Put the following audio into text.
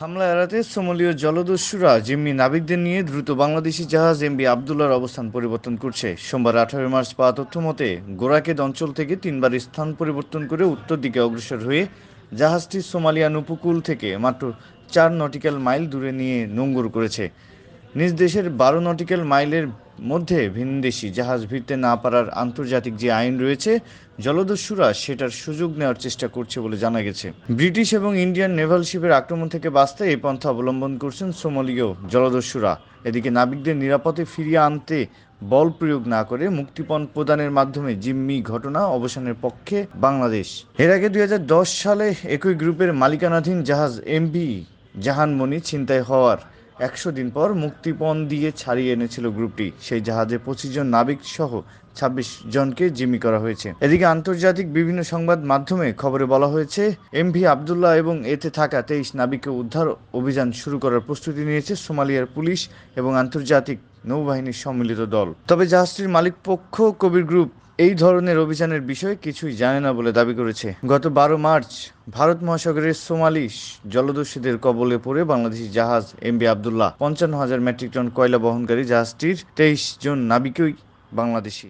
হামলা এড়াতে সোমালীয় জলদস্যুরা জিম্মি নাবিকদের নিয়ে দ্রুত বাংলাদেশি জাহাজ এমবি আবদুল্লার অবস্থান পরিবর্তন করছে। সোমবার আঠারোই মার্চ পাওয়া তথ্য মতে গোরাকেদ অঞ্চল থেকে তিনবার স্থান পরিবর্তন করে উত্তর দিকে অগ্রসর হয়ে জাহাজটি সোমালিয়ান উপকূল থেকে মাত্র চার নটিক্যাল মাইল দূরে নিয়ে নোঙ্গর করেছে। নিজ দেশের বারো নটিক্যাল মাইলের মধ্যে ভিনদেশি জাহাজ ভিড়তে না পারার আন্তর্জাতিক যে আইন রয়েছে, জলদস্যুরা সেটার সুযোগ নেওয়ার চেষ্টা করছে বলে জানা গেছে। ব্রিটিশ এবং ইন্ডিয়ান নেভাল শিপের আক্রমণ থেকে বাঁচতে এই পন্থা অবলম্বন করছেন সোমালীয় জলদস্যুরা। এদিকে নাবিকদের নিরাপদে ফিরিয়ে আনতে বল প্রয়োগ না করে মুক্তিপণ প্রদানের মাধ্যমে জিম্মি ঘটনা অবসানের পক্ষে বাংলাদেশ। এর আগে দুই হাজার দশ সালে একই গ্রুপের মালিকানাধীন জাহাজ এমভি জাহানমণি ছিনতাই হওয়ার একশো দিন পর মুক্তিপণ দিয়ে ছাড়িয়ে এনেছিল গ্রুপটি। সেই জাহাজে পঁচিশ জন নাবিক সহ ছাব্বিশ জনকে জিম্মি করা হয়েছে। এদিকে আন্তর্জাতিক বিভিন্ন সংবাদ মাধ্যমে খবরে বলা হয়েছে এমভি আবদুল্লাহ এবং এতে থাকা তেইশ নাবিককে উদ্ধার অভিযান শুরু করার প্রস্তুতি নিয়েছে সোমালিয়ার পুলিশ এবং আন্তর্জাতিক নৌবাহিনীর সম্মিলিত দল। তবে জাহাজটির মালিক পক্ষ, কবির গ্রুপ এই ধরনের অভিযানের বিষয়ে কিছুই জানে না বলে দাবি করেছে। গত বারো মার্চ ভারত মহাসাগরের সোমালি জলদস্যুদের কবলে পড়ে বাংলাদেশি জাহাজ এমবি আবদুল্লাহ, পঞ্চান্ন হাজার মেট্রিক টন কয়লা বহনকারী জাহাজটির তেইশ জন নাবিকই বাংলাদেশি।